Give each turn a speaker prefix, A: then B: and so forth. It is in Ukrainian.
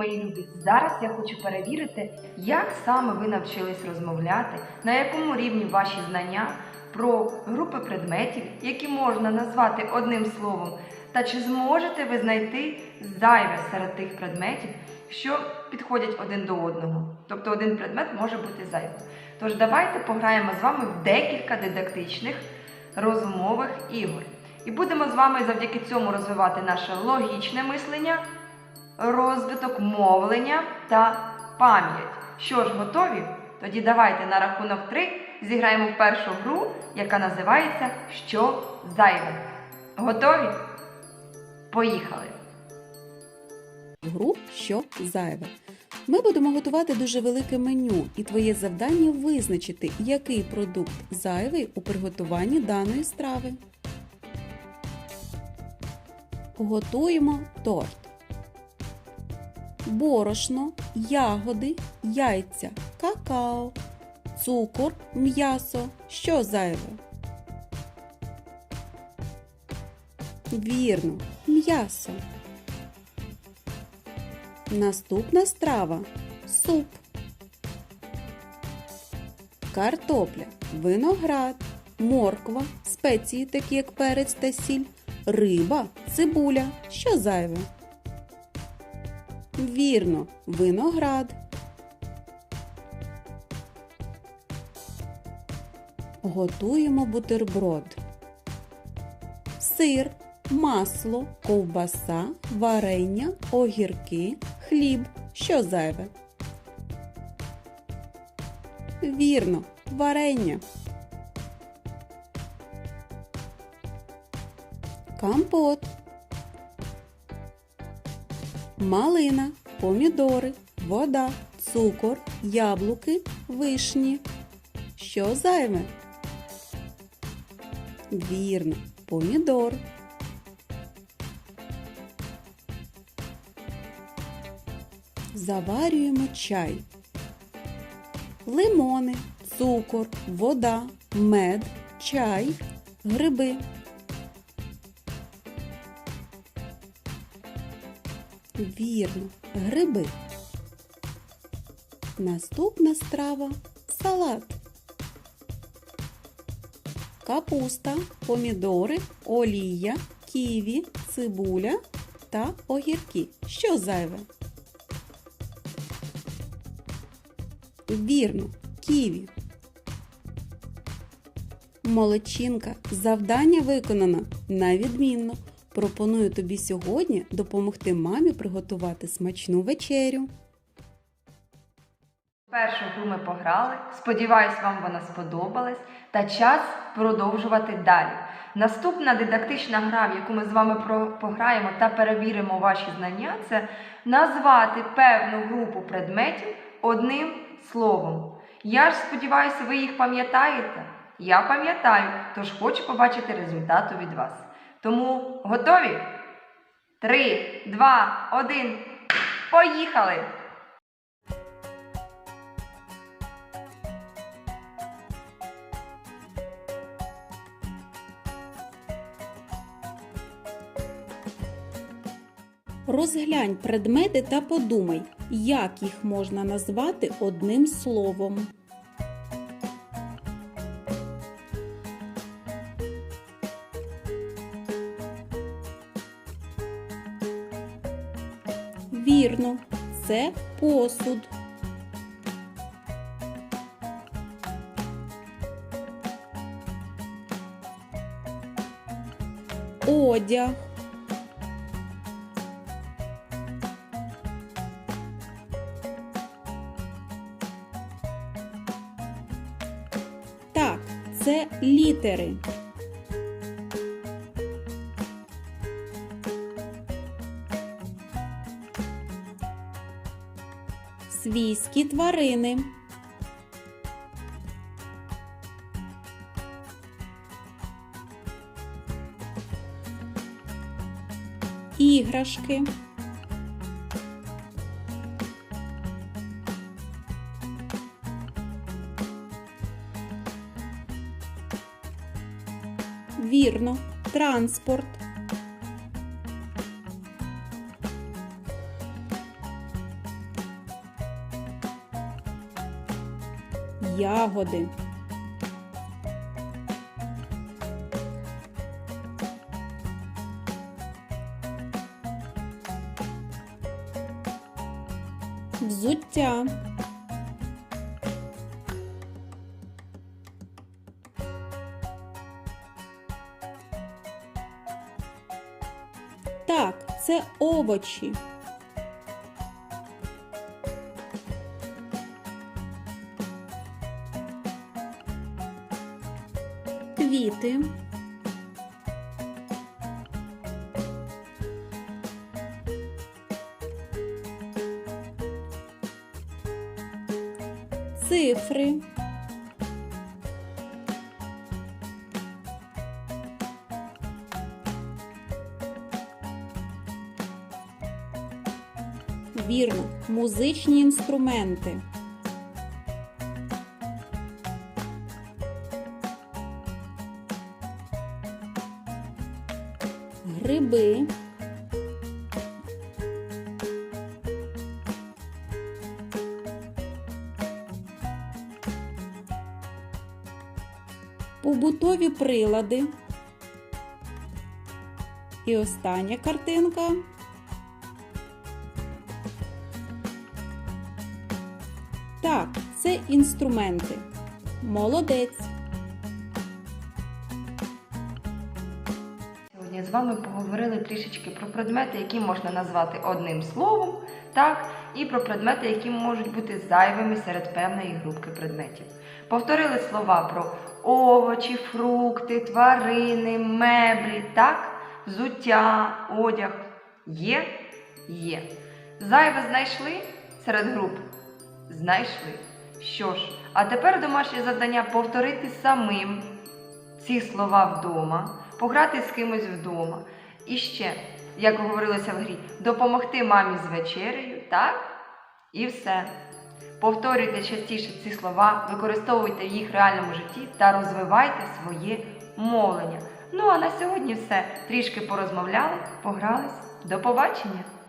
A: мої любі, зараз я хочу перевірити, як саме ви навчились розмовляти, на якому рівні ваші знання про групи предметів, які можна назвати одним словом, та чи зможете ви знайти зайве серед тих предметів, що підходять один до одного. Тобто один предмет може бути зайвим. Тож давайте пограємо з вами в декілька дидактичних розмових ігор. І будемо з вами завдяки цьому розвивати наше логічне мислення, розвиток мовлення та пам'ять. Що ж, готові? Тоді давайте на рахунок 3 зіграємо першу гру, яка називається Що зайве. Готові? Поїхали!
B: гру що зайве. Ми будемо готувати дуже велике меню, і твоє завдання визначити, який продукт зайвий у приготуванні даної страви. Готуємо торт. Борошно, ягоди, яйця, какао, цукор, м'ясо. Що зайве? Вірно, м'ясо. Наступна страва суп. Картопля, виноград, морква, спеції, такі як перець та сіль, риба, цибуля. Що зайве? Вірно, виноград. Готуємо бутерброд. Сир, масло, ковбаса, варення, огірки, хліб. Що зайве? Вірно, варення. Компот. Малина, помідори, вода, цукор, яблуки, вишні. Що зайве? Вірно, помідор. Заварюємо чай. Лимони, цукор, вода, мед, чай, гриби. Вірно, гриби. Наступна страва салат. Капуста, помідори, олія, ківі, цибуля та огірки. Що зайве? Вірно, ківі. Молодчинка, завдання виконано на відмінно. Пропоную тобі сьогодні допомогти мамі приготувати смачну вечерю.
A: Першу гру ми пограли. Сподіваюсь, вам вона сподобалась. Та час продовжувати далі. Наступна дидактична гра, в яку ми з вами пограємо та перевіримо ваші знання, це назвати певну групу предметів одним словом. Я ж сподіваюся, ви їх пам'ятаєте. Я пам'ятаю, тож хочу побачити результату від вас. Тому готові? Три, два, один. Поїхали!
B: Розглянь предмети та подумай, як їх можна назвати одним словом. Вірно, це посуд. Одяг. Так, це літери. Свійські тварини. Іграшки. Вірно, транспорт. Ягоди. Взуття. Так, це овочі. Квіти. Цифри. Вірно, музичні інструменти. Гриби. Побутові прилади. І остання картинка. Так, це інструменти. Молодець.
A: З вами поговорили трішечки про предмети, які можна назвати одним словом, так, і про предмети, які можуть бути зайвими серед певної групки предметів. Повторили слова про овочі, фрукти, тварини, меблі, так, взуття, одяг. Є? Є. Зайве знайшли серед груп? Знайшли. Що ж, а тепер домашнє завдання повторити самим ці слова вдома, пограти з кимось вдома. І ще, як говорилося в грі, допомогти мамі з вечерею, так? І все. Повторюйте частіше ці слова, використовуйте їх в реальному житті та розвивайте своє мовлення. Ну а на сьогодні все. Трішки порозмовляли, погрались. До побачення!